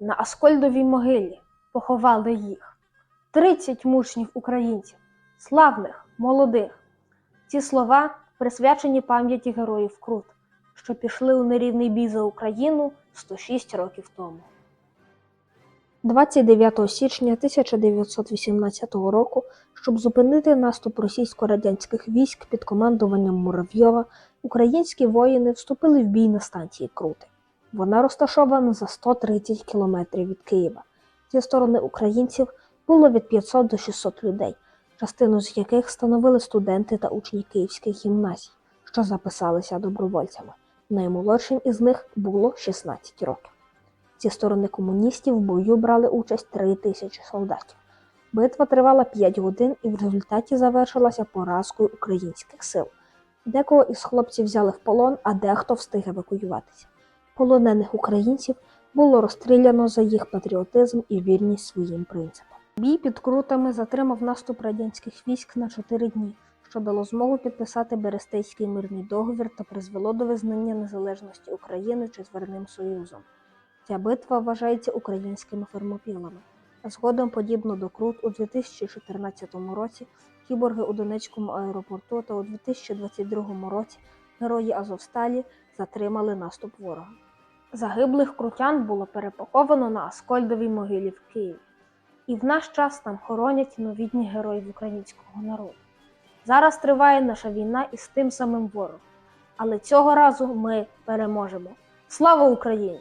На Аскольдовій могилі поховали їх 30 мучнів українців, славних, молодих. Ці слова присвячені пам'яті героїв Крут, що пішли у нерівний бій за Україну 106 років тому. 29 січня 1918 року, щоб зупинити наступ російсько-радянських військ під командуванням Муравйова, українські воїни вступили в бій на станції Крути. Вона розташована за 130 кілометрів від Києва. Зі сторони українців було від 500 до 600 людей, частину з яких становили студенти та учні київських гімназій, що записалися добровольцями. Наймолодшим із них було 16 років. Зі сторони комуністів в бою брали участь 3 тисячі солдатів. Битва тривала 5 годин і в результаті завершилася поразкою українських сил. Декого із хлопців взяли в полон, а дехто встиг евакуюватися. Полонених українців було розстріляно за їх патріотизм і вірність своїм принципам. Бій під крутами затримав наступ радянських військ на 4 дні, що дало змогу підписати Берестейський мирний договір та призвело до визнання незалежності України Четверним Союзом. Ця битва вважається українськими фермопілами. А згодом, подібно до Крут, у 2014 році кіборги у Донецькому аеропорту та у 2022 році герої Азовсталі затримали наступ ворога. Загиблих крутян було перепаковано на Аскольдовій могилі в Києві. І в наш час там хоронять новітні героїв українського народу. Зараз триває наша війна із тим самим ворогом. Але цього разу ми переможемо. Слава Україні!